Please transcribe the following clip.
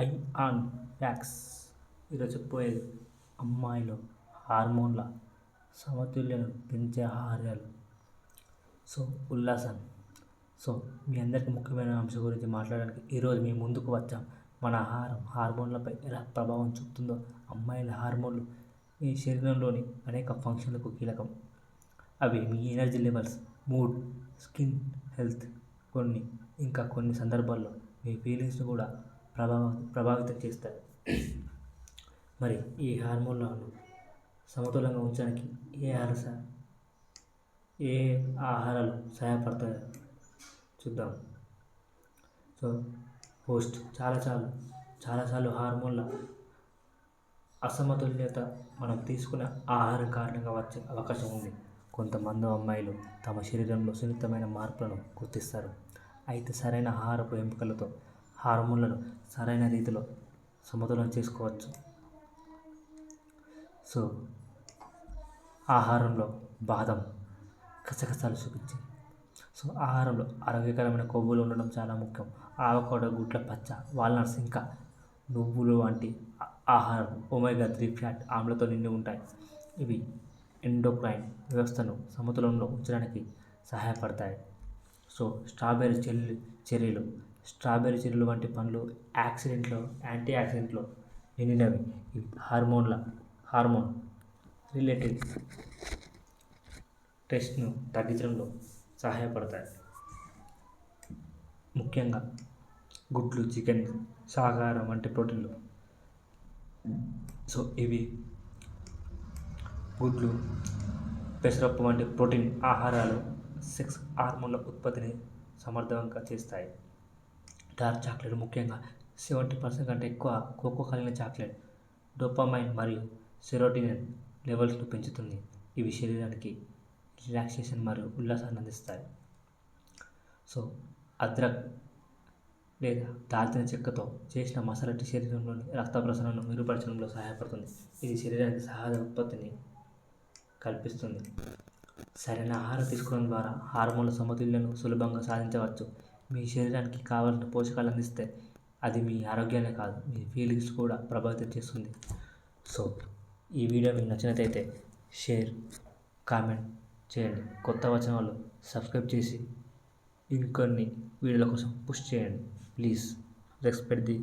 I on axe ఈరోజు చెప్పబోయేది అమ్మాయిలు హార్మోన్ల సమతుల్యను పెంచే ఆహారాలు. సో ఉల్లాసం. సో మీ అందరికీ ముఖ్యమైన అంశం గురించి మాట్లాడడానికి ఈరోజు మేము ముందుకు వచ్చాం. మన ఆహారం హార్మోన్లపై ఎలా ప్రభావం చూపుతుందో అమ్మాయిల హార్మోన్లు మీ శరీరంలోని అనేక ఫంక్షన్లకు కీలకం. అవి మీ energy levels mood skin health కొన్ని ఇంకా కొన్ని సందర్భాల్లో మీ ఫీలింగ్స్ కూడా ప్రభావం ప్రభావితం చేస్తాయి. మరి ఈ హార్మోన్లను సమతులంగా ఉంచడానికి ఏ ఆహార ఏ ఆహారాలు సహాయపడతాయో చూద్దాం. సో పోస్ట్ చాలా చాలా చాలాసార్లు హార్మోన్ల అసమతుల్యత మనం తీసుకునే ఆహారం కారణంగా వచ్చే అవకాశం ఉంది. కొంతమంది అమ్మాయిలు తమ శరీరంలో సున్నితమైన మార్పులను గుర్తిస్తారు. అయితే సరైన ఆహారపు ఎంపికలతో హార్మోన్లను సరైన రీతిలో సమతులం చేసుకోవచ్చు. సో ఆహారంలో బాదం కసకసాలు చూపించి సో ఆహారంలో ఆరోగ్యకరమైన కొవ్వులు ఉండడం చాలా ముఖ్యం. ఆవకాడో గుడ్ల పచ్చ వాల్నట్స్ ఇంకా నువ్వులు వంటి ఆహారం ఒమేగా త్రీ ఫ్యాట్ ఆమ్లతో నిండి ఉంటాయి. ఇవి ఎండోక్రైన్ వ్యవస్థను సమతులంలో ఉంచడానికి సహాయపడతాయి. సో స్ట్రాబెర్రీ చెల్లి చెర్రీలు స్ట్రాబెర్రీ చెర్రీలు వంటి పండ్లు యాక్సిడెంట్లో యాంటీ యాక్సిడెంట్లో నిండినవి. ఇవి హార్మోన్ల హార్మోన్ రిలేటెడ్ టెస్ట్ను తగ్గించడంలో సహాయపడతాయి. ముఖ్యంగా గుడ్లు చికెన్ సాకారం వంటి ప్రోటీన్లు. సో ఇవి గుడ్లు పెసరప్పు వంటి ప్రోటీన్ ఆహారాలు సెక్స్ హార్మోన్ల ఉత్పత్తిని సమర్థవంగా చేస్తాయి. డార్క్ చాక్లెట్ ముఖ్యంగా సెవెంటీ పర్సెంట్ కంటే ఎక్కువ కోకో కలిగిన చాక్లెట్ డోపామైన్ మరియు సెరోటినిన్ లెవెల్స్ను పెంచుతుంది. ఇవి శరీరానికి రిలాక్సేషన్ మరియు ఉల్లాసాన్ని అందిస్తాయి. సో అద్రక్ లేదా దాల్చిన చెక్కతో చేసిన మసాలా టీ శరీరంలోని రక్త ప్రసరణను మెరుగుపరచడంలో సహాయపడుతుంది. ఇది శరీరానికి సహజ ఉత్పత్తిని కల్పిస్తుంది. సరైన ఆహారం తీసుకోవడం ద్వారా హార్మోన్ల సమతుల్యను సులభంగా సాధించవచ్చు. మీ శరీరానికి కావాల్సిన పోషకాలు అందిస్తే అది మీ ఆరోగ్యాన్ని కాదు మీ ఫీలింగ్స్ కూడా ప్రభావితం చేస్తుంది. సో ఈ వీడియో మీకు నచ్చినట్లయితే షేర్ కామెంట్ చేయండి. కొత్త వచ్చిన వాళ్ళు సబ్స్క్రైబ్ చేసి ఇంకొన్ని వీడియోల కోసం పుష్ చేయండి. Please respect the